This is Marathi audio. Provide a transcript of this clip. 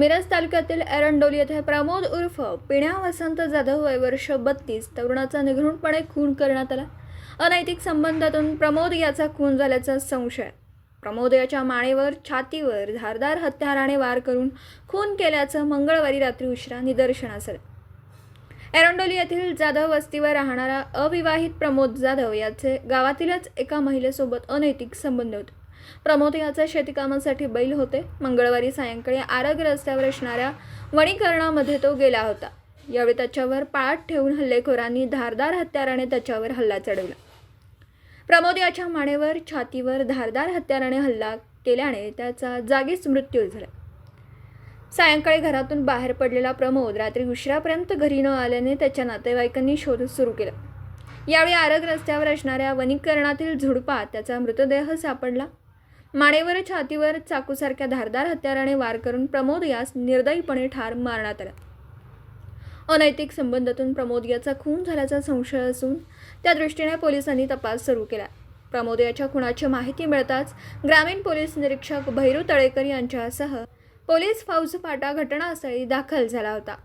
मिरज तालुक्यातील एरंडोली येथे प्रमोद उर्फ पिण्या वसंत जाधव वय वर्ष बत्तीस तरुणाचा निघृणपणे खून करण्यात आला. अनैतिक संबंधातून प्रमोद याचा खून झाल्याचा संशय. प्रमोद याच्या मानेवर छातीवर धारदार हत्याराने वार करून खून केल्याचं मंगळवारी रात्री उशिरा निदर्शनास आलं. एरंडोली येथील जाधव वस्तीवर राहणारा अविवाहित प्रमोद जाधव याचे गावातीलच एका महिलेसोबत अनैतिक संबंध होते. प्रमोद याचे शेतीकामासाठी बैल होते. मंगळवारी सायंकाळी आरग रस्त्यावर असणाऱ्या वणीकरणामध्ये तो गेला होता. यावेळी त्याच्यावर पाळत ठेवून हल्लेखोरांनी धारदार हत्याराने त्याच्यावर हल्ला चढवला. प्रमोद याच्या मानेवर छातीवर धारदार हत्याराने हल्ला केल्याने त्याचा जागीच मृत्यू झाला. सायंकाळी घरातून बाहेर पडलेला प्रमोद रात्री उशिरापर्यंत घरी न आल्याने त्याच्या नातेवाईकांनी शोध सुरू केला. यावेळी आरग रस्त्यावर असणाऱ्या वनीकरणातील झुडपात त्याचा मृतदेह सापडला. मानेवर छातीवर चाकूसारख्या धारदार हत्याराने वार करून प्रमोद यास निर्दयीपणे ठार मारण्यात आला. अनैतिक संबंधातून प्रमोद याचा खून झाल्याचा संशय असून त्या दृष्टीने पोलिसांनी तपास सुरू केला. प्रमोद याच्या खुनाची माहिती मिळताच ग्रामीण पोलीस निरीक्षक भैरू तळेकर यांच्यासह पोलीस फौजफाटा घटनास्थळी दाखल झाला होता.